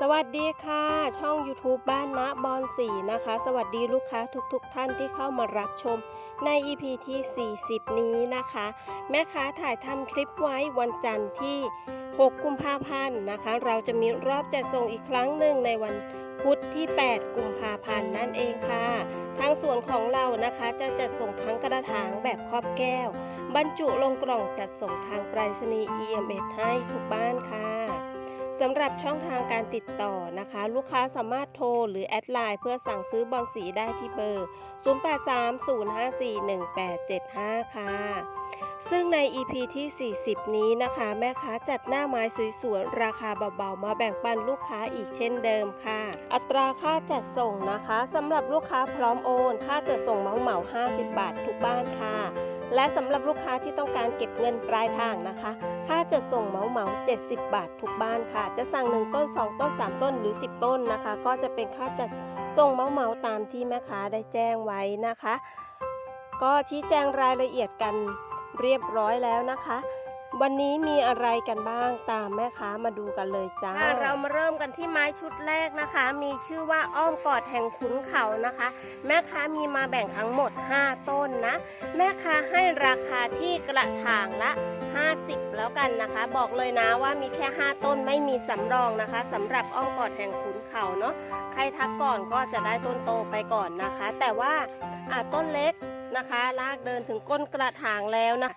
สวัสดีค่ะ ช่อง YouTube บ้านนะบอนสีนะคะ สวัสดีลูกค้าทุกๆทท่านที่เข้ามารับชมใน EP ที่ 40 นี้นะคะ แม่ค้าถ่ายทำคลิปไว้วันจันทร์ที่ 6 กุมภาพันธ์นะคะ เราจะมีรอบจัดส่งอีกครั้งหนึ่งในวันพุธที่ 8 กุมภาพันธ์นั่นเองค่ะ ทางส่วนของเรานะคะจะจัดส่งทั้งกระถางแบบครอบแก้ว บรรจุลงกล่องจัดส่งทางไปรษณีย์ EMS ให้ทุกบ้านค่ะ สำหรับช่องทางการติดต่อนะคะ ลูกค้าสามารถโทรหรือแอดไลน์เพื่อสั่งซื้อบอลสีได้ที่เบอร์ 0830541875 ค่ะ ซึ่งใน EP ที่ 40 นี้นะคะ แม่ค้าจัดหน้าไม้สวยๆ ราคาเบาๆ มาแบ่งปันลูกค้าอีกเช่นเดิมค่ะ อัตราค่าจัดส่งนะคะสำหรับลูกค้าพร้อมโอน ค่าจัดส่งเหมาเหมา 50 บาททุกบ้านค่ะ และสำหรับลูกค้าที่ต้องการเก็บเงินปลายทางนะคะ ค่าจะส่งเหมาเหมา70 บาททุกบ้านค่ะ จะสั่ง 1 ต้น 2 ต้น 3 ต้นหรือ 10 ต้นนะคะ ก็จะเป็นค่าจัดส่งเหมาเหมาตามที่แม่ค้าได้แจ้งไว้นะคะ ก็ชี้แจงรายละเอียดกันเรียบร้อยแล้วนะคะ วันนี้มีอะไรกันบ้างตามแม่ค้ามาดูกันเลยจ้า เรามาเริ่มกันที่ไม้ชุดแรกนะคะ มีชื่อว่าอ้อมกอดแห่งขุนเขานะคะ แม่ค้ามีมาแบ่งทั้งหมด 5 ต้นนะ แม่ค้าให้ราคาที่กระถางละ 50 แล้วกันนะคะ บอกเลยนะว่ามีแค่ 5 ต้นไม่มีสำรองนะคะสำหรับอ้อมกอดแห่งขุนเขาเนาะใครทักก่อนก็จะได้ต้นโตไปก่อนนะคะ แต่ว่าอาต้นเล็กนะคะลากเดินถึงก้นกระถางแล้วนะ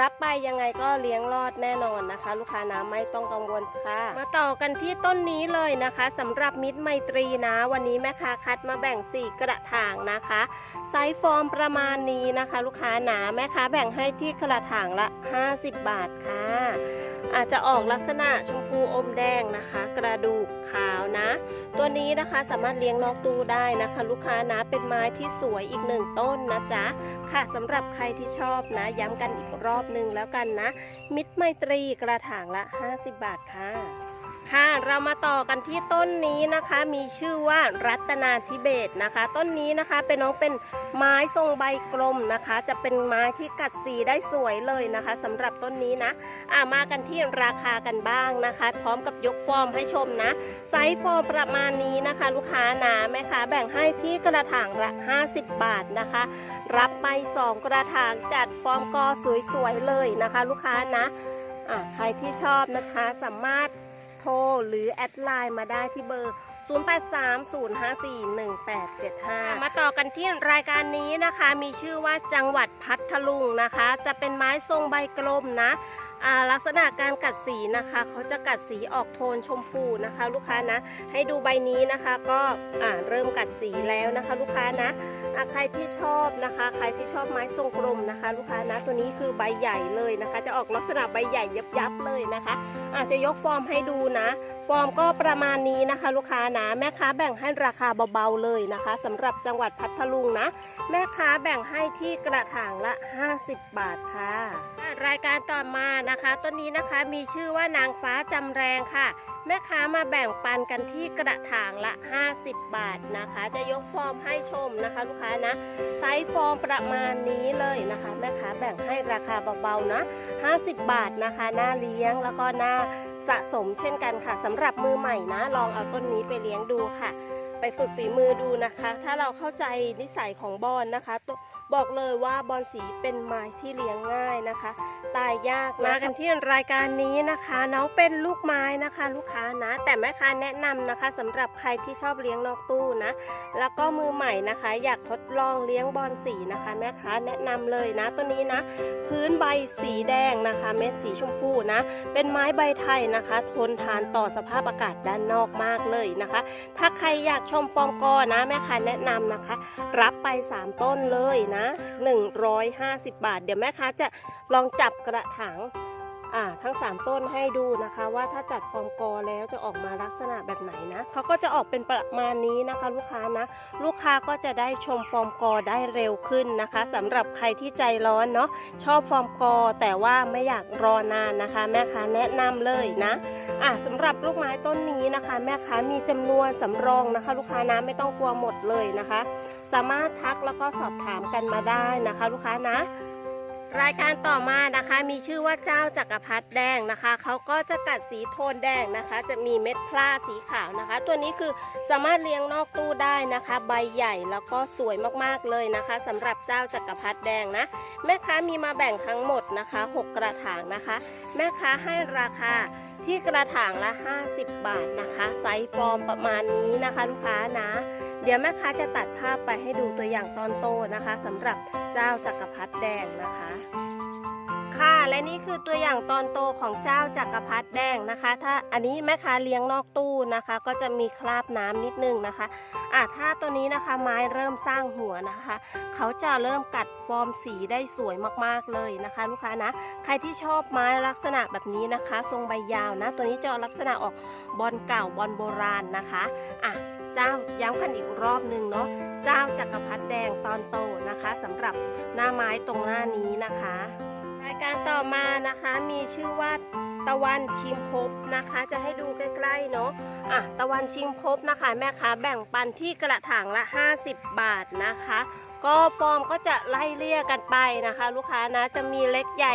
รับไปยังไงก็เลี้ยงรอดแน่นอนนะคะ ลูกค้านะไม่ต้องกังวลค่ะ มาต่อกันที่ต้นนี้เลยนะคะสำหรับมิตรไมตรีนะ วันนี้แม่ค้าคัดมาแบ่ง 4 กระถางนะคะ ไซส์ฟอร์มประมาณนี้นะคะ ลูกค้าหนาแม่ค้าแบ่งให้ที่กระถางละ 50 บาทค่ะ อาจจะออกลักษณะชมพูอมแดงนะคะ กระดูกขาวนะ ตัวนี้นะคะสามารถเลี้ยงนอกตู้ได้นะคะ ลูกค้านะเป็นไม้ที่สวยอีกหนึ่งต้นนะจ๊ะค่ะสำหรับใครที่ชอบนะ ย้ำกันอีกรอบหนึ่งแล้วกันนะ มิตรไมตรีกระถางละ 50 บาทค่ะ ค่ะเรามาต่อกันที่ต้นนี้นะคะมีชื่อว่ารัตนาธิเบศนะคะ ต้นนี้นะคะเป็นน้องเป็นไม้ทรงใบกลมนะคะ จะเป็นไม้ที่กัดสีได้สวยเลยนะคะสำหรับต้นนี้นะอ่ามากันที่ราคากันบ้างนะคะ พร้อมกับยกฟอร์มให้ชมนะไซส์ฟอร์มประมาณนี้นะคะ ลูกค้านะแม่ค้าแบ่งให้ที่กระถางละ 50 บาทนะคะ รับไป 2 กระถางจัดฟอร์มกอสวยๆเลยนะคะ ลูกค้านะอะใครที่ชอบนะคะสามารถ ทร หรือแอดไลน์มาได้ที่เบอร์ 0830541875 มาต่อกันที่รายการนี้นะคะ มีชื่อว่าจังหวัดพัทลุงนะคะ จะเป็นไม้ทรงใบกลมนะลักษณะการกัดสีนะคะเขาจะกัดสีออกโทนชมพูนะคะ ลูกค้านะ ให้ดูใบนี้นะคะก็เริ่มกัดสีแล้วนะคะ ลูกค้านะใครที่ชอบนะคะ ใครที่ชอบไม้ทรงกลมนะคะ ลูกค้านะ ตัวนี้คือใบใหญ่เลยนะคะ จะออกลักษณะใบใหญ่ยับๆเลยนะคะ อาจจะยกฟอร์มให้ดูนะ ฟอร์มก็ประมาณนี้นะคะ ลูกค้านะแม่ค้าแบ่งให้ราคาเบาๆเลยนะคะสำหรับจังหวัดพัทลุงนะ แม่ค้าแบ่งให้ที่กระถางละ 50 บาทค่ะ รายการต่อมานะคะ ต้นนี้นะคะมีชื่อว่านางฟ้าจำแรงค่ะ แม่ค้ามาแบ่งปันกันที่กระถางละ 50 บาทนะคะ จะยกฟอร์มให้ชมนะคะ ลูกค้านะ ไซส์ฟอร์มประมาณนี้เลยนะคะ แม่ค้าแบ่งให้ราคาเบาๆนะ 50 บาทนะคะ หน้าเลี้ยงแล้วก็หน้าสะสมเช่นกันค่ะสำหรับมือใหม่นะ ลองเอาต้นนี้ไปเลี้ยงดูค่ะ ไปฝึกฝีมือดูนะคะ ถ้าเราเข้าใจนิสัยของบอลนะคะ บอกเลยว่าบอลสีเป็นไม้ที่เลี้ยงง่ายนะคะ ตายยากมากันที่รายการนี้นะคะ น้องเป็นลูกไม้นะคะ ลูกค้านะ แต่แม่ค้าแนะนำนะคะสำหรับใครที่ชอบเลี้ยงนอกตู้นะ แล้วก็มือใหม่นะคะ อยากทดลองเลี้ยงบอลสีนะคะ แม่ค้าแนะนำเลยนะตัวนี้นะ พื้นใบสีแดงนะคะ เม็ดสีชมพูนะ เป็นไม้ใบไทยนะคะ ทนทานต่อสภาพอากาศด้านนอกมากเลยนะคะ ถ้าใครอยากชมฟอร์มกอนะแม่ค้าแนะนำนะคะ รับไป 3 ต้นเลยนะ150 บาท เดี๋ยวแม่ค้าจะลองจับกระถาง อ่าทั้ง 3 ต้นให้ดูนะคะ ว่าถ้าจัดฟอร์มกอแล้วจะออกมาลักษณะแบบไหนนะเขาก็จะออกเป็นประมาณนี้นะคะ ลูกค้านะ ลูกค้าก็จะได้ชมฟอร์มกอได้เร็วขึ้นนะคะสำหรับใครที่ใจร้อนเนาะชอบฟอร์มกอแต่ว่าไม่อยากรอนานนะคะ แม่ค้าแนะนำเลยนะอะสำหรับลูกไม้ต้นนี้นะคะ แม่ค้ามีจำนวนสำรองนะคะ ลูกค้านะไม่ต้องกลัวหมดเลยนะคะ สามารถทักแล้วก็สอบถามกันมาได้นะคะ ลูกค้านะ รายการต่อมานะคะมีชื่อว่าเจ้าจักรพรรดิแดงนะคะเขาก็จะกัดสีโทนแดงนะคะ จะมีเม็ดพลาสีขาวนะคะ ตัวนี้คือสามารถเลี้ยงนอกตู้ได้นะคะ ใบใหญ่แล้วก็สวยมากๆเลยนะคะสำหรับเจ้าจักรพรรดิแดงนะ แม่ค้ามีมาแบ่งทั้งหมดนะคะ 6 กระถางนะคะ แม่ค้าให้ราคาที่กระถางละ 50 บาทนะคะ ไซส์ฟอร์มประมาณนี้นะคะลูกค้านะ เดี๋ยวแม่ค้าจะตัดภาพไปให้ดูตัวอย่างตอนโตนะคะสำหรับเจ้าจักรพรรดิแดงนะคะ ค่ะและนี่คือตัวอย่างตอนโตของเจ้าจักรพรรดิแดงนะคะ ถ้าอันนี้แม่ค้าเลี้ยงนอกตู้นะคะ ก็จะมีคราบน้ำนิดนึงนะคะอะถ้าตัวนี้นะคะไม้เริ่มสร้างหัวนะคะ เขาจะเริ่มกัดฟอร์มสีได้สวยมากๆเลยนะคะ ลูกค้านะ ใครที่ชอบไม้ลักษณะแบบนี้นะคะ ทรงใบยาวนะ ตัวนี้จะลักษณะออกบอลเก่าบอลโบราณนะคะอะ เจ้าย้ำกันอีกรอบหนึ่งเนาะเจ้าจักรพรรดิแดงตอนโตนะคะสำหรับหน้าไม้ตรงหน้านี้นะคะรายการต่อมานะคะมีชื่อว่าตะวันชิมพบนะคะ จะให้ดูใกล้ๆเนาะอะตะวันชิมพบนะคะ แม่ค้าแบ่งปันที่กระถางละ 50 บาทนะคะ ก็ฟอร์มก็จะไล่เลี่ยกันไปนะคะ ลูกค้านะจะมีเล็กใหญ่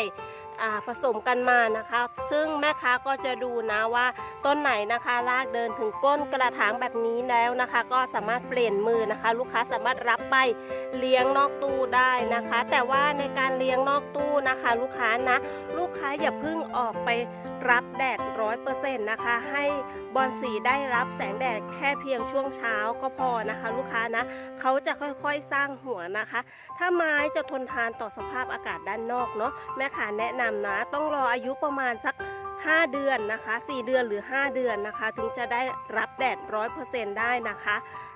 ผสมกันมานะคะ ซึ่งแม่ค้าก็จะดูนะว่าต้นไหนนะคะลากเดินถึงก้นกระถางแบบนี้แล้วนะคะ ก็สามารถเปลี่ยนมือนะคะ ลูกค้าสามารถรับไปเลี้ยงนอกตู้ได้นะคะ แต่ว่าในการเลี้ยงนอกตู้นะคะ ลูกค้านะ ลูกค้าอย่าเพิ่งออกไป รับแดดร้อยเปอร์เซ็นต์นะคะ ให้บอลสีได้รับแสงแดดแค่เพียงช่วงเช้าก็พอนะคะ ลูกค้านะเขาจะค่อยๆสร้างหัวนะคะ ถ้าไม้จะทนทานต่อสภาพอากาศด้านนอกเนาะแม่ขาแนะนำนะ ต้องรออายุประมาณสัก 5 เดือนนะคะ 4 เดือนหรือ 5 เดือนนะคะ ถึงจะได้รับแดดร้อยเปอร์เซ็นต์ได้นะคะ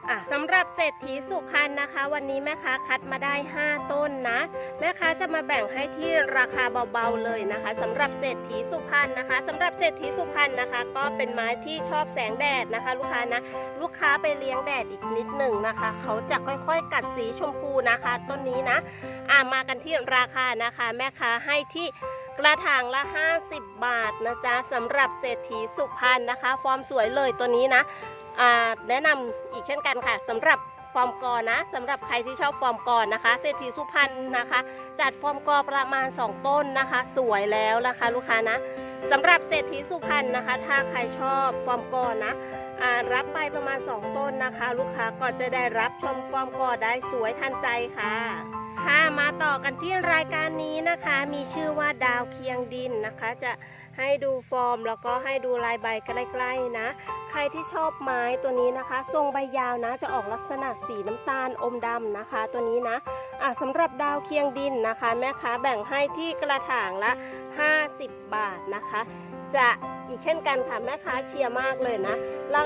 อะสำหรับเศรษฐีสุพรรณนะคะ วันนี้แม่ค้าคัดมาได้ 5 ต้นนะ แม่ค้าจะมาแบ่งให้ที่ราคาเบาๆเลยนะคะสำหรับเศรษฐีสุพรรณนะคะสำหรับเศรษฐีสุพรรณนะคะ ก็เป็นไม้ที่ชอบแสงแดดนะคะ ลูกค้านะลูกค้าไปเลี้ยงแดดอีกนิดหนึ่งนะคะ เขาจะค่อยๆ กัดสีชมพูนะคะ ต้นนี้นะอ่ามากันที่ราคานะคะ แม่ค้าให้ที่ กระถางละ 50 บาทนะจ๊ะสำหรับเศรษฐีสุพรรณนะคะ ฟอร์มสวยเลยตัวนี้นะแนะนำอีกเช่นกันค่ะสำหรับฟอร์มกอนะสำหรับใครที่ชอบฟอร์มกอนะคะ เศรษฐีสุพรรณนะคะ จัดฟอร์มกอประมาณ 2 ต้นนะคะ สวยแล้วนะคะลูกค้านะสำหรับเศรษฐีสุพรรณนะคะ ถ้าใครชอบฟอร์มกอนะรับไปประมาณ 2 ต้นนะคะ ลูกค้าก็จะได้รับชมฟอร์มกอได้สวยทันใจค่ะ ค่ะมาต่อกันที่รายการนี้นะคะ มีชื่อว่าดาวเคียงดินนะคะ จะให้ดูฟอร์มแล้วก็ให้ดูลายใบใกล้ๆนะ ใครที่ชอบไม้ตัวนี้นะคะ ทรงใบยาวนะ จะออกลักษณะสีน้ำตาลอมดำนะคะ ตัวนี้นะอะสำหรับดาวเคียงดินนะคะ แม่ค้าแบ่งให้ที่กระถางละ 50 บาทนะคะ จะอีกเช่นกันค่ะแม่ค้าเชียร์มากเลยนะรา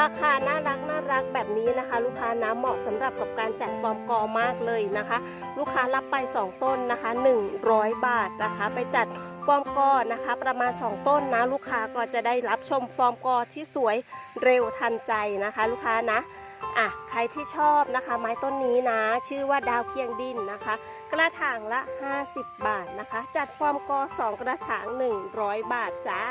ราคาน่ารักน่ารักแบบนี้นะคะ ลูกค้านะเหมาะสำหรับกับการจัดฟอร์มกอมากเลยนะคะ ลูกค้ารับไป 2 ต้นนะคะ 100 บาทนะคะ ไปจัดฟอร์มกอนะคะ ประมาณ 2 ต้นนะ ลูกค้าก็จะได้รับชมฟอร์มกอที่สวยเร็วทันใจนะคะ ลูกค้านะ อะใครที่ชอบนะคะไม้ต้นนี้นะ ชื่อว่าดาวเคียงดินนะคะ กระถางละ 50 บาทนะคะ จัดฟอร์มกอ2กระถาง 100 บาทจ้า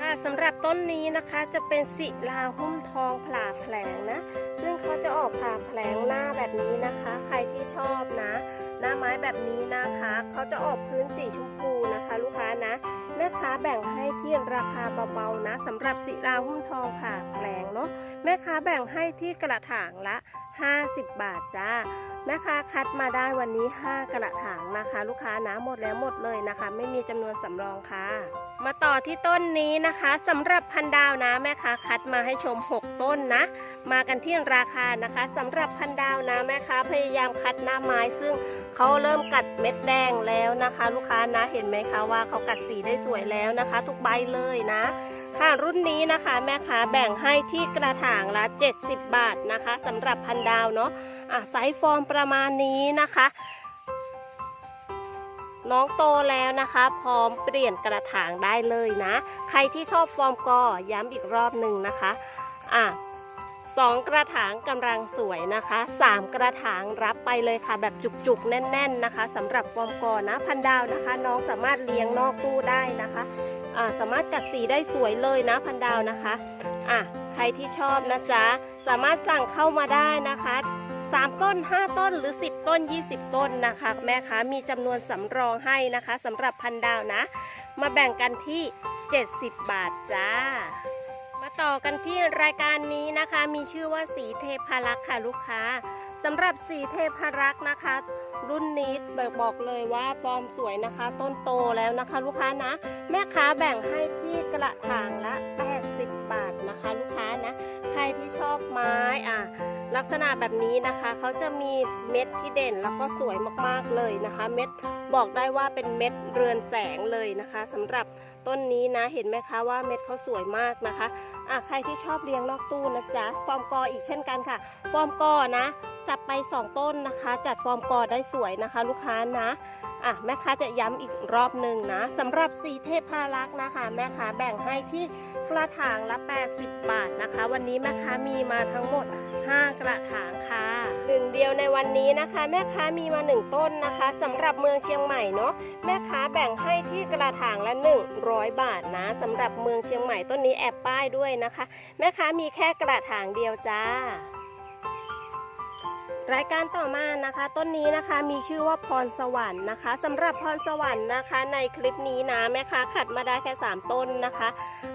ค่ะสำหรับต้นนี้นะคะจะเป็นศิลาหุ้มทองผ่าแผลงนะ ซึ่งเขาจะออกผ่าแผลงหน้าแบบนี้นะคะ ใครที่ชอบนะ หน้าไม้แบบนี้นะคะ เขาจะออกพื้นสีชมพูนะคะ ลูกค้านะ แม่ค้าแบ่งให้ที่ราคาเบาๆนะสำหรับศิลาหุ้มทองผ่าแผลงเนาะแม่ค้าแบ่งให้ที่กระถางละ 50 บาทจ้าแม่ค้าคัดมาได้วันนี้ 5 กระถางนะคะ ลูกค้านะหมดแล้วหมดเลยนะคะ ไม่มีจำนวนสำรองค่ะ มาต่อที่ต้นนี้นะคะสำหรับพันดาวนะแม่ค้าคัดมาให้ชม 6 ต้นนะ มากันที่ราคานะคะสำหรับพันดาวนะแม่ค้าพยายามคัดหน้าไม้ซึ่งเขาเริ่มกัดเม็ดแดงแล้วนะคะ ลูกค้านะเห็นไหมคะว่าเขากัดสีได้สวยแล้วนะคะ ทุกใบเลยนะ ค่ะรุ่นนี้นะคะแม่ค้าแบ่งให้ที่กระถางละ 70 บาทนะคะสำหรับพันดาวเนาะอะไซส์ฟอร์มประมาณนี้นะคะ น้องโตแล้วนะคะ พร้อมเปลี่ยนกระถางได้เลยนะ ใครที่ชอบฟอร์มกอย้ำอีกรอบหนึ่งนะคะอะ สองกระถางกำลังสวยนะคะสามกระถางรับไปเลยค่ะ แบบจุกๆ แน่น ๆนะคะสำหรับฟอร์มกอนะพันดาวนะคะ น้องสามารถเลี้ยงนอกตู้ได้นะคะอ่าสามารถกัดสีได้สวยเลยนะพันดาวนะคะอะใครที่ชอบนะจ๊ะสามารถสั่งเข้ามาได้นะคะ3 ต้น 5 ต้นหรือ 10 ต้น 20 ต้นนะคะ แม่ค้ามีจำนวนสำรองให้นะคะสำหรับพันดาวนะ มาแบ่งกันที่ 70 บาทจ้า ต่อกันที่รายการนี้นะคะ มีชื่อว่าสีเทพารักษ์ค่ะลูกค้าสำหรับสีเทพารักษ์นะคะ รุ่นนี้บอกบอกเลยว่าฟอร์มสวยนะคะ ต้นโตแล้วนะคะ ลูกค้านะ แม่ค้าแบ่งให้ที่กระถางละ 80 บาทนะคะ ลูกค้านะ ใครที่ชอบไม้อะ ลักษณะแบบนี้นะคะเขาจะมีเม็ดที่เด่นแล้วก็สวยมากๆเลยนะคะ เม็ดบอกได้ว่าเป็นเม็ดเรือนแสงเลยนะคะสำหรับต้นนี้นะเห็นไหมคะว่าเม็ดเขาสวยมากนะคะอะใครที่ชอบเลี้ยงนอกตู้นะจ๊ะฟอร์มกออีกเช่นกันค่ะ ฟอร์มกอนะจับไป 2 ต้นนะคะ จัดฟอร์มกอได้สวยนะคะ ลูกค้านะ อะแม่ค้าจะย้ำอีกรอบหนึ่งนะสำหรับสีเทพารักษ์นะคะ แม่ค้าแบ่งให้ที่กระถางละ 80 บาทนะคะ วันนี้แม่ค้ามีมาทั้งหมด 5 กระถางค่ะหนึ่งเดียวในวันนี้นะคะ แม่ค้ามีมา 1 ต้นนะคะสำหรับเมืองเชียงใหม่เนาะแม่ค้าแบ่งให้ที่กระถางละ 100 บาทนะสำหรับเมืองเชียงใหม่ต้นนี้แอบป้ายด้วยนะคะ แม่ค้ามีแค่กระถางเดียวจ้า รายการต่อมานะคะ ต้นนี้นะคะมีชื่อว่าพรสวรรค์นะคะสำหรับพรสวรรค์นะคะ ในคลิปนี้นะแม่ค้าขัดมาได้แค่ 3 ต้นนะคะ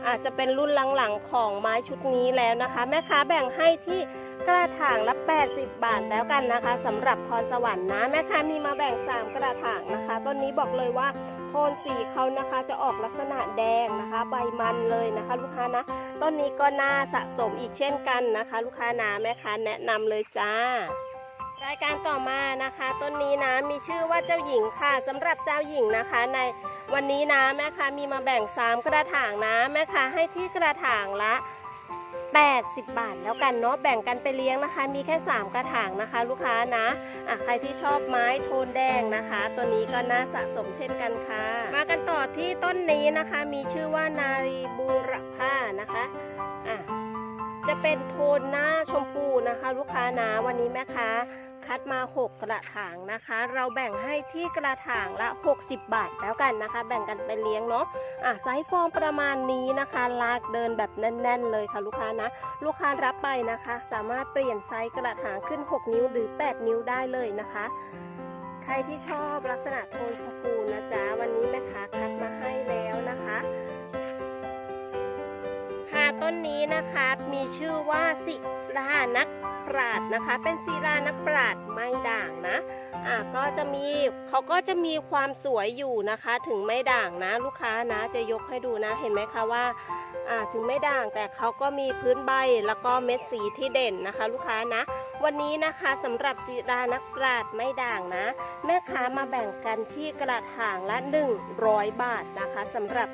อาจจะเป็นรุ่นหลังๆของไม้ชุดนี้แล้วนะคะ แม่ค้าแบ่งให้ที่กระถางละ 80 บาทแล้วกันนะคะสำหรับพรสวรรค์นะแม่ค้ามีมาแบ่ง 3 กระถางนะคะ ต้นนี้บอกเลยว่าโทนสีเขานะคะจะออกลักษณะแดงนะคะ ใบมันเลยนะคะ ลูกค้านะต้นนี้ก็น่าสะสมอีกเช่นกันนะคะ ลูกค้านะแม่ค้าแนะนำเลยจ้า รายการต่อมานะคะต้นนี้นะมีชื่อว่าเจ้าหญิงค่ะสำหรับเจ้าหญิงนะคะ ในวันนี้นะแม่ค้ามีมาแบ่ง 3 กระถางนะแม่ค้าให้ที่กระถางละ 80 บาทแล้วกันเนาะแบ่งกันไปเลี้ยงนะคะ มีแค่ 3 กระถางนะคะ ลูกค้านะอะใครที่ชอบไม้โทนแดงนะคะ ตัวนี้ก็น่าสะสมเช่นกันค่ะ มากันต่อที่ต้นนี้นะคะ มีชื่อว่านารีบูรพานะคะ จะเป็นโทนหน้าชมพูนะคะ ลูกค้านะวันนี้แม่ค้าคัดมา 6 กระถางนะคะ เราแบ่งให้ที่กระถางละ 60 บาทแล้วกันนะคะ แบ่งกันไปเลี้ยงเนาะอะไซส์ฟอร์มประมาณนี้นะคะ ลากเดินแบบแน่น ๆ เลยค่ะลูกค้านะ ลูกค้ารับไปนะคะ สามารถเปลี่ยนไซส์กระถางขึ้น 6 นิ้วหรือ 8 นิ้วได้เลยนะคะ ใครที่ชอบลักษณะโทนชมพูนะจ๊ะวันนี้ นนี้นะคะมีชื่อว่าศิลานักปราดนะคะ เป็นศิลานักปราดไม่ด่างนะอะก็จะมีเขาก็จะมีความสวยอยู่นะคะ ถึงไม่ด่างนะ ลูกค้านะจะยกให้ดูนะ เห็นไหมคะว่าอ่า ถึงไม่ด่างแต่เขาก็มีพื้นใบแล้วก็เม็ดสีที่เด่นนะคะ ลูกค้านะ วันนี้นะคะสำหรับศิลานักปราดไม่ด่างนะ แม่ค้ามาแบ่งกันที่กระถางละ 100 บาทนะคะสำหรับ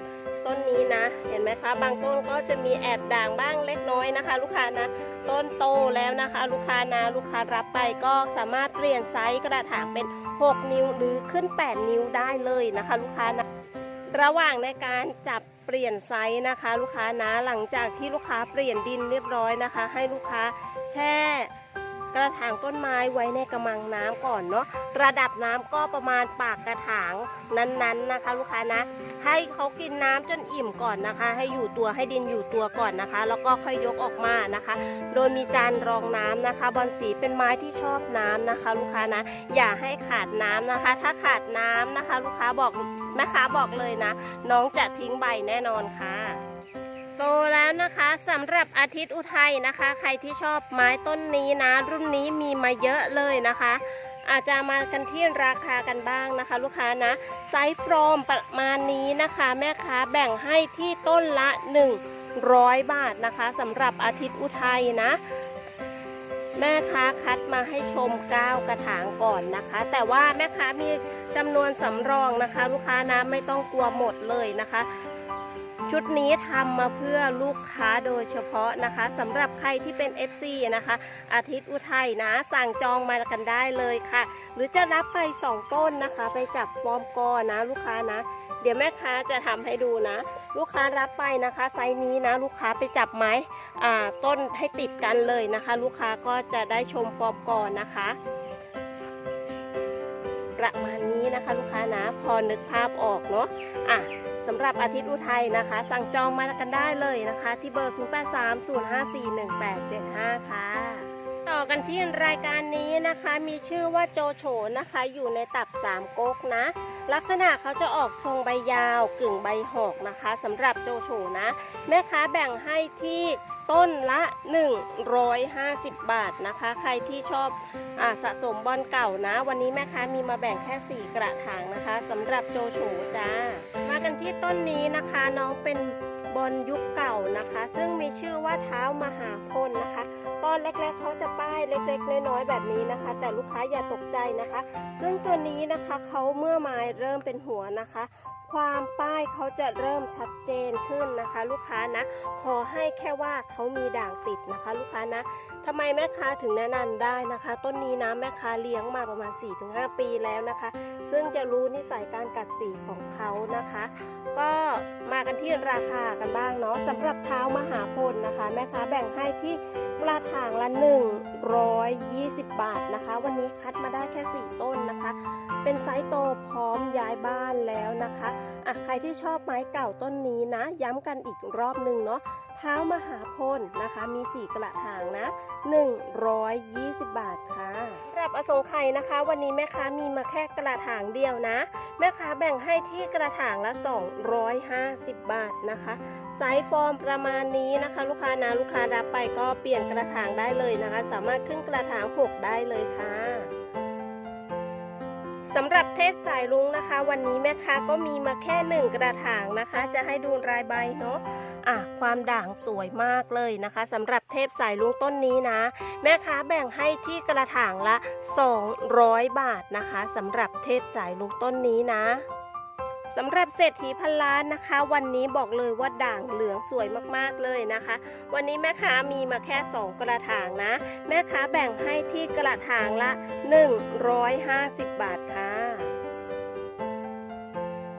ต้นนี้นะ เห็นไหมคะ บางต้นก็จะมีแอบด่างบ้างเล็กน้อยนะคะ ลูกค้านะ ต้นโตแล้วนะคะ ลูกค้านะลูกค้ารับไปก็สามารถเปลี่ยนไซส์กระถางเป็น 6 นิ้วหรือขึ้น 8 นิ้วได้เลยนะคะ ลูกค้านะระหว่างในการจับ เปลี่ยนไซส์นะคะ ลูกค้านะหลังจากที่ลูกค้าเปลี่ยนดินเรียบร้อยนะคะ ให้ลูกค้าแช่ กระถางต้นไม้ไว้ในกระมังน้ำก่อนเนาะระดับน้ำก็ประมาณปากกระถางนั้นๆนะคะ ลูกค้านะ ให้เขากินน้ำจนอิ่มก่อนนะคะ ให้อยู่ตัวให้ดินอยู่ตัวก่อนนะคะ แล้วก็ค่อยยกออกมานะคะ โดยมีจานรองน้ำนะคะบอลสีเป็นไม้ที่ชอบน้ำนะคะ ลูกค้านะ อย่าให้ขาดน้ำนะคะ ถ้าขาดน้ำนะคะ ลูกค้าบอกแม่ค้าบอกเลยนะ น้องจะทิ้งใบแน่นอนค่ะ โตแล้วนะคะสำหรับอาทิตย์อุทัยนะคะ ใครที่ชอบไม้ต้นนี้นะ รุ่นนี้มีมาเยอะเลยนะคะ อาจจะมากันที่ราคากันบ้างนะคะ ลูกค้านะไซส์ฟรอมประมาณนี้นะคะ แม่ค้าแบ่งให้ที่ต้นละ 100 บาทนะคะสำหรับอาทิตย์อุทัยนะแม่ค้าคัดมาให้ชม 9 กระถางก่อนนะคะ แต่ว่าแม่ค้ามีจำนวนสำรองนะคะ ลูกค้านะไม่ต้องกลัวหมดเลยนะคะ ชุดนี้ทำมาเพื่อลูกค้าโดยเฉพาะนะคะสำหรับใครที่เป็น FC นะคะ อาทิตย์อุทัยนะ สั่งจองมากันได้เลยค่ะ หรือจะรับไป 2 ต้นนะคะ ไปจับฟอร์มกอนะ ลูกค้านะ เดี๋ยวแม่ค้าจะทำให้ดูนะ ลูกค้ารับไปนะคะ ไซส์นี้นะ ลูกค้าไปจับไม้ต้นให้ติดกันเลยนะคะ ลูกค้าก็จะได้ชมฟอร์มกอนะคะประมาณนี้นะคะ ลูกค้านะ พอนึกภาพออกเนาะอะ สำหรับอาทิตย์อุทัยนะคะ สั่งจองมากันได้เลยนะคะ ที่เบอร์ 0830541875 ค่ะ ต่อกันที่รายการนี้นะคะ มีชื่อว่าโจโฉนะคะ อยู่ในตับสามก๊กนะ ลักษณะเขาจะออกทรงใบยาวกึ่งใบหอกนะคะสำหรับโจโฉนะ แม่ค้าแบ่งให้ที่ต้นละ 150 บาทนะคะ ใครที่ชอบอสะสมบอลเก่านะ วันนี้แม่ค้ามีมาแบ่งแค่ 4 กระถางนะคะสำหรับโจโฉจ้า กันที่ต้นนี้นะคะ น้องเป็นบอลยุคเก่านะคะ ซึ่งมีชื่อว่าเท้ามหาพลนะคะตอนเล็กๆเขาจะป้ายเล็ก ๆ น้อยๆแบบนี้นะคะ แต่ลูกค้าอย่าตกใจนะคะ ซึ่งตัวนี้นะคะเขาเมื่อไม้เริ่มเป็นหัวนะคะความป้ายเขาจะเริ่มชัดเจนขึ้นนะคะ ลูกค้านะ ขอให้แค่ว่าเขามีด่างติดนะคะ ลูกค้านะทำไมแม่ค้าถึงแนะนำได้นะคะ ต้นนี้นะแม่ค้าเลี้ยงมาประมาณ 4-5 ปีแล้วนะคะ ซึ่งจะรู้นิสัยการกัดสีของเขานะคะ ก็มากันที่ราคากันบ้างเนาะสำหรับเท้ามหาพลนะคะ แม่ค้าแบ่งให้ที่กระถางละ 120 บาทนะคะ วันนี้คัดมาได้แค่ 4 ต้นนะคะ เป็นไซส์โตพร้อมย้ายบ้านแล้วนะคะอะใครที่ชอบไม้เก่าต้นนี้นะ ย้ำกันอีกรอบหนึ่งเนาะเท้ามหาพลนะคะมี 4 กระถางนะ 120 บาทค่ะสำหรับอสงไขยนะคะ วันนี้แม่ค้ามีมาแค่กระถางเดียวนะ แม่ค้าแบ่งให้ที่กระถางละ 250 บาทนะคะไซส์ฟอร์มประมาณนี้นะคะ ลูกค้านะลูกค้ารับไปก็เปลี่ยนกระถางได้เลยนะคะ สามารถขึ้นกระถาง 6 ได้เลยค่ะ สำหรับเทพสายลุงนะคะ วันนี้แม่ค้าก็มีมาแค่หนึ่งกระถางนะคะ จะให้ดูรายใบเนาะอะความด่างสวยมากเลยนะคะสำหรับเทพสายลุงต้นนี้นะ แม่ค้าแบ่งให้ที่กระถางละ 200 บาทนะคะสำหรับเทพสายลุงต้นนี้นะ สำหรับเศรษฐีพันล้านนะคะ วันนี้บอกเลยว่าด่างเหลืองสวยมากๆเลยนะคะ วันนี้แม่ค้ามีมาแค่ 2 กระถางนะ แม่ค้าแบ่งให้ที่กระถางละ 150 บาทค่ะ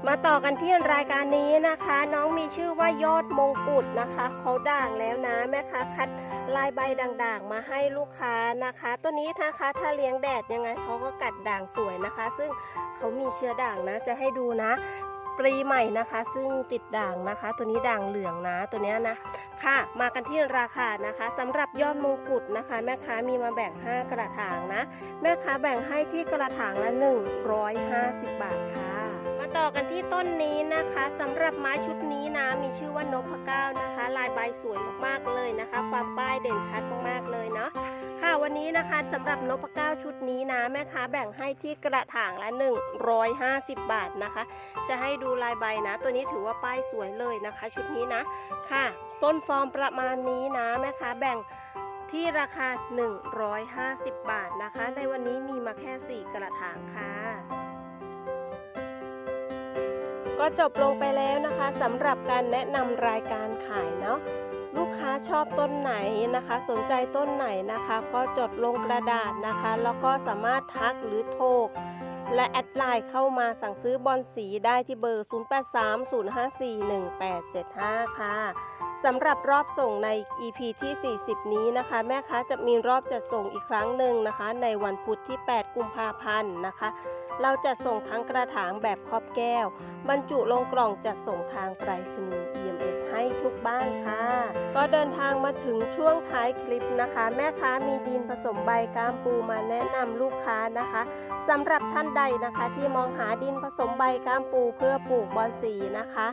มาต่อกันที่รายการนี้นะคะ น้องมีชื่อว่ายอดมงกุฎนะคะเขาด่างแล้วนะ แม่ค้าคัดลายใบด่างๆ มาให้ลูกค้านะคะ ตัวนี้นะคะถ้าเลี้ยงแดดยังไงเขาก็กัดด่างสวยนะคะ ซึ่งเขามีเชื้อด่างนะจะให้ดูนะ ปรีใหม่นะคะ ซึ่งติดด่างนะคะ ตัวนี้ด่างเหลืองนะตัวนี้นะค่ะ มากันที่ราคานะคะสำหรับยอดมงกุฎนะคะ แม่ค้ามีมาแบ่ง 5 กระถางนะ แม่ค้าแบ่งให้ที่กระถางละ 150 บาทค่ะ ต่อกันที่ต้นนี้นะคะสำหรับไม้ชุดนี้นะมีชื่อว่านพเก้านะคะ ลายใบสวยมากๆเลยนะคะ ความป้ายเด่นชัดมากๆเลยเนาะค่ะวันนี้นะคะสำหรับนพเก้าชุดนี้นะแม่ค้าแบ่งให้ที่กระถางละ 150 บาทนะคะ จะให้ดูลายใบนะ ตัวนี้ถือว่าป้ายสวยเลยนะคะ ชุดนี้นะค่ะ ต้นฟอร์มประมาณนี้นะแม่ค้าแบ่งที่ราคา 150 บาทนะคะ ในวันนี้มีมาแค่ 4 กระถางค่ะ ก็จบลงไปแล้วนะคะสำหรับการแนะนำรายการขายเนาะลูกค้าชอบต้นไหนนะคะ สนใจต้นไหนนะคะ ก็จดลงกระดาษนะคะ แล้วก็สามารถทักหรือโทรและแอดไลน์เข้ามาสั่งซื้อบอลสีได้ที่เบอร์ 0830541875 ค่ะสำหรับรอบส่งใน EP ที่ 40 นี้นะคะ แม่ค้าจะมีรอบจัดส่งอีกครั้งหนึ่งนะคะ ในวันพุธที่ 8 กุมภาพันธ์นะคะ เราจะส่งทั้งกระถางแบบครอบแก้ว บรรจุลงกล่องจัดส่งทางไปรษณีย์ EMS ให้ทุกบ้านค่ะ ก็เดินทางมาถึงช่วงท้ายคลิปนะคะ แม่ค้ามีดินผสมใบกามปูมาแนะนำลูกค้านะคะสำหรับท่านใดนะคะที่มองหาดินผสมใบกามปูเพื่อปลูกบอนสีนะคะ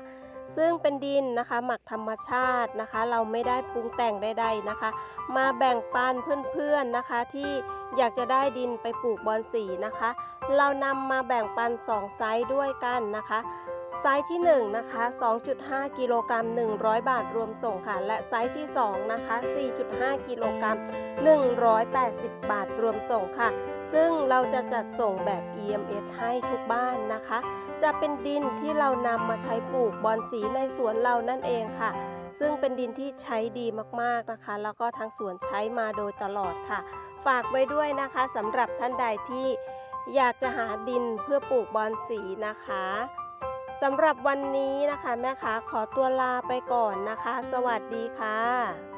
ซึ่งเป็นดินนะคะ หมักธรรมชาตินะคะ เราไม่ได้ปรุงแต่งใดๆนะคะ มาแบ่งปันเพื่อนๆนะคะ ที่อยากจะได้ดินไปปลูกบอนสีนะคะ เรานำมาแบ่งปัน 2 ไซส์ด้วยกันนะคะ ไซส์ที่1นะคะ 2.5 กิโลกรัม 100 บาทรวมส่งค่ะ และไซส์ที่2นะคะ 4.5 กิโลกรัม 180 บาทรวมส่งค่ะ ซึ่งเราจะจัดส่งแบบ EMS ให้ทุกบ้านนะคะ จะเป็นดินที่เรานำมาใช้ปลูกบอนสีในสวนเรานั่นเองค่ะ ซึ่งเป็นดินที่ใช้ดีมากๆนะคะ แล้วก็ทางสวนใช้มาโดยตลอดค่ะ ฝากไว้ด้วยนะคะสำหรับท่านใดที่อยากจะหาดินเพื่อปลูกบอนสีนะคะ สำหรับวันนี้นะคะ แม่ค้าขอตัวลาไปก่อนนะคะ สวัสดีค่ะ